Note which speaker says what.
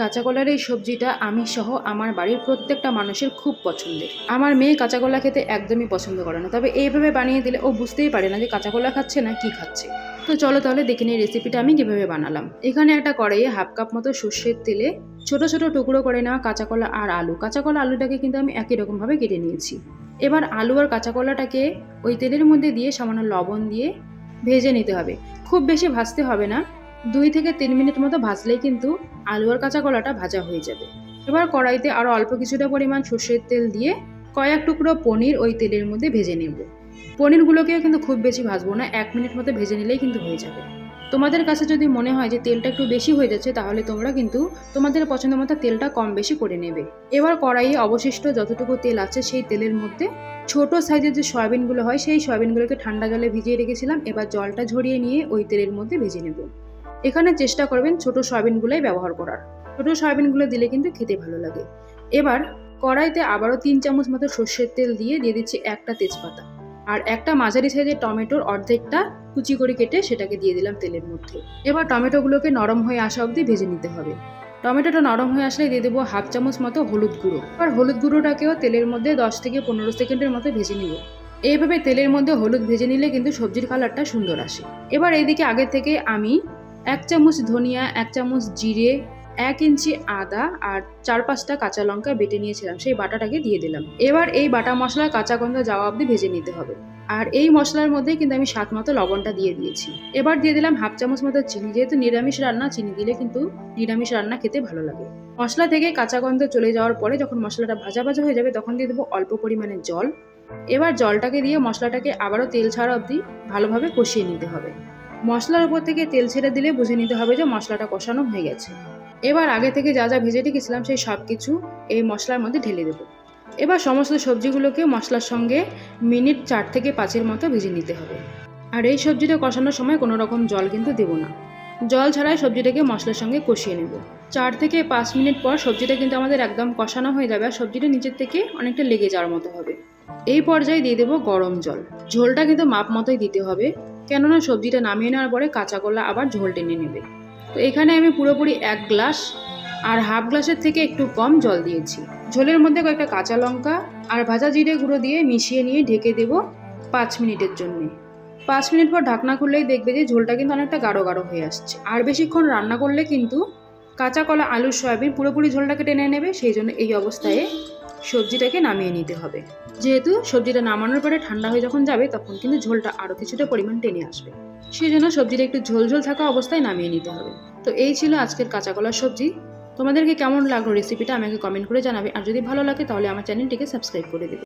Speaker 1: কাঁচা কলার এই সবজিটা আমি সহ আমার বাড়ির প্রত্যেকটা মানুষের খুব পছন্দের। আমার মেয়ে কাঁচা কলা খেতে একদমই পছন্দ করে না, তবে এইভাবে বানিয়ে দিলে ও বুঝতেই পারে না যে কাঁচা কলা খাচ্ছে না কি খাচ্ছে। তো চলো তাহলে দেখে নিই রেসিপিটা আমি কীভাবে বানালাম। এখানে একটা কড়াইয়ে হাফ কাপ মতো সর্ষের তেলে ছোট ছোট টুকরো করে নেওয়া কাঁচা কলা আর আলু। কাঁচা কলা আলুটাকে কিন্তু আমি একই রকমভাবে কেটে নিয়েছি। এবার আলু আর কাঁচা কলাটাকে ওই তেলের মধ্যে দিয়ে সামান্য লবণ দিয়ে ভেজে নিতে হবে। খুব বেশি ভাজতে হবে না। দুই থেকে তিন মিনিট মতো ভাজলেই কিন্তু আলু আর কাঁচা কলাটা ভাজা হয়ে যাবে। এবার কড়াইতে আরও অল্প কিছুটা পরিমাণ সর্ষের তেল দিয়ে কয়েক টুকরো পনির ওই তেলের মধ্যে ভেজে নেব। পনিরগুলোকেও কিন্তু খুব বেশি ভাজবো না, এক মিনিট মতো ভেজে নিলেই কিন্তু হয়ে যাবে। তোমাদের কাছে যদি মনে হয় যে তেলটা একটু বেশি হয়ে যাচ্ছে, তাহলে তোমরা কিন্তু তোমাদের পছন্দ মতো তেলটা কম বেশি করে নেবে। এবার কড়াইয়ে অবশিষ্ট যতটুকু তেল আছে সেই তেলের মধ্যে ছোট সাইজের যে সয়াবিনগুলো হয়, সেই সয়াবিনগুলোকে ঠান্ডা জলে ভিজিয়ে রেখেছিলাম। এবার জলটা ঝরিয়ে নিয়ে ওই তেলের মধ্যে ভেজে নেব। এখানে চেষ্টা করবেন ছোট সয়াবিনগুলোই ব্যবহার করার। ছোট সয়াবিনগুলো দিলে কিন্তু খেতে ভালো লাগে। এবার কড়াইতে আবারও তিন চামচ মতো সর্ষের তেল দিয়ে দিয়ে দিচ্ছি একটা তেজপাতা। আর একটা মাঝারি সাইজের টমেটোর অর্ধেকটা কুচি করে কেটে সেটাকে দিয়ে দিলাম তেলের মধ্যে। এবার টমেটোগুলোকে নরম হয়ে আসা অবধি ভেজে নিতে হবে। টমেটোটা নরম হয়ে আসলে দিয়ে দেবো হাফ চামচ মতো হলুদ গুঁড়ো। আর হলুদ গুঁড়োটাকেও তেলের মধ্যে দশ থেকে পনেরো সেকেন্ডের মতো ভেজে নিব। এইভাবে তেলের মধ্যে হলুদ ভেজে নিলে কিন্তু সবজির কালারটা সুন্দর আসে। এবার এইদিকে আগে থেকে আমি এক চামচ ধনিয়া, এক চামচ জিরে, এক ইঞ্চি আদা আর চার পাঁচটা কাঁচা লঙ্কা বেটে নিয়েছিলাম। সেই বাটাটাকে দিয়ে দিলাম। এবার এই বাটা মশলা কাঁচা গন্ধ যাওয়া অবধি ভেজে নিতে হবে। আর এই মশলার মধ্যেই কিন্তু আমি স্বাদ মতো লবণটা দিয়ে দিয়েছি। এবার দিয়ে দিলাম হাফ চামচ মতো চিনি। যেহেতু নিরামিষ রান্না, চিনি দিলে কিন্তু নিরামিষ রান্না খেতে ভালো লাগে। মশলা থেকে কাঁচা গন্ধ চলে যাওয়ার পরে যখন মশলাটা ভাজা ভাজা হয়ে যাবে, তখন দিয়ে দেবো অল্প পরিমাণে জল। এবার জলটাকে দিয়ে মশলাটাকে আবারও তেল ছাড়া অবধি ভালোভাবে কষিয়ে নিতে হবে। মশলার উপর থেকে তেল ছেড়ে দিলে বুঝে নিতে হবে যে মশলাটা কষানো হয়ে গেছে। এবার আগে থেকে যা যা ভেজে রেখেছিলাম সেই সব কিছু এই মশলার মধ্যে ঢেলে দেবো। এবার সমস্ত সবজিগুলোকে মশলার সঙ্গে মিনিট চার থেকে পাঁচের মতো ভেজে নিতে হবে। আর এই সবজিটা কষানোর সময় কোনো রকম জল কিন্তু দেবো না। জল ছাড়াই সবজিটাকে মশলার সঙ্গে কষিয়ে নেব। চার থেকে পাঁচ মিনিট পর সবজিটা কিন্তু আমাদের একদম কষানো হয়ে যাবে আর সবজিটা নিচের থেকে অনেকটা লেগে যাওয়ার মতো হবে। এই পর্যায়ে দিয়ে দেবো গরম জল। ঝোলটা কিন্তু মাপ মতোই দিতে হবে। কেননা সবজিটা নামিয়ে নেওয়ার পরে কাঁচা কলা আবার ঝোল টেনে নেবে। তো এখানে আমি পুরোপুরি এক গ্লাস আর হাফ গ্লাসের থেকে একটু কম জল দিয়েছি। ঝোলের মধ্যে কয়েকটা কাঁচা লঙ্কা আর ভাজা জিরে গুঁড়ো দিয়ে মিশিয়ে নিয়ে ঢেকে দেবো পাঁচ মিনিটের জন্য। পাঁচ মিনিট পর ঢাকনা খুললেই দেখবে যে ঝোলটা কিন্তু অনেকটা গাঢ় গাঢ় হয়ে আসছে। আর বেশিক্ষণ রান্না করলে কিন্তু কাঁচা কলা আলু সয়াবিন পুরোপুরি ঝোলটাকে টেনে নেবে, সেই জন্য এই অবস্থায় সবজিটাকে নামিয়ে নিতে হবে। যেহেতু সবজিটা নামানোর পরে ঠান্ডা হয়ে যখন যাবে, তখন কিন্তু ঝোলটা আরও কিছুটা পরিমাণ টেনে আসবে। সেই জন্য সবজিটা একটু ঝোল ঝোল থাকা অবস্থায় নামিয়ে নিতে হবে। তো এই ছিল আজকের কাঁচা কলার সবজি। তোমাদেরকে কেমন লাগল রেসিপিটা আমাকে কমেন্ট করে জানাবে। আর যদি ভালো লাগে, তাহলে আমার চ্যানেলটিকে সাবস্ক্রাইব করে দেবে।